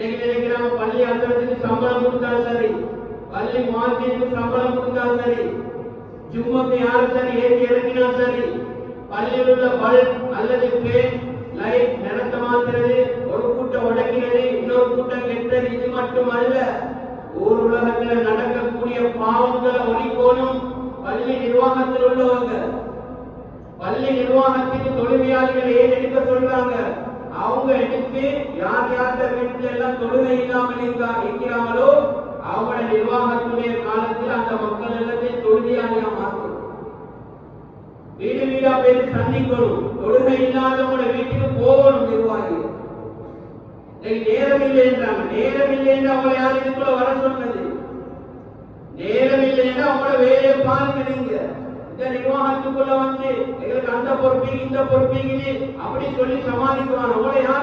இன்னைக்கு பள்ளி அலுவலகத்துக்கு சம்பளம் கொடுத்தா சரி. பள்ளி மாத்தியத்துக்கு சம்பளம் கொடுத்தா சரி. ஜும்முக்கு யாரும் சரி? ஏற்றி இறக்கினா சரி. பள்ளியில் உள்ள பல்ப் அல்லது பேன் லைட் நடத்த மாத்திரது ஒரு கூட்டம் உடைக்கிறது இன்னொரு கூட்டம் கெட்டது இது மட்டுமல்ல. ஊர் உலகத்தில் நடக்கக்கூடிய பாவங்களை ஒழிக்கணும் பள்ளி நிர்வாகத்தில் உள்ளவங்க. பள்ளி நிர்வாகத்துக்கு தொழிலாளிகளை ஏன் எடுக்க சொல்றாங்க? அவங்க எடுத்து யார் யார் வீட்டுல எல்லாம் தொழுகை இல்லாமல் இருக்கிறாங்களோ அவங்களோட நிர்வாகத்துடைய காலத்தில் அந்த மக்கள் எல்லாத்தையும் தொழுகையாளியா மாற்றும் வீடு வீடா பேர் சந்திக்கணும். தொழுகை இல்லாதவங்களோட வீட்டுக்கு போகணும் நிர்வாகி. நேரம் இல்லைன்றாங்க நேரம் இல்லைன்னு அவங்களை யார் இதுக்குள்ள வர சொன்னது? நேரம் இல்லைன்னா அவங்களோட வேலையை பாருங்க நீங்க. இந்த நிர்வாகத்துக்குள்ள வந்து எங்களுக்கு அந்த பொறுப்பீங்க இந்த பொறுப்பீங்க அப்படி சொல்லி சமாளிக்குவாங்க உங்களை யார்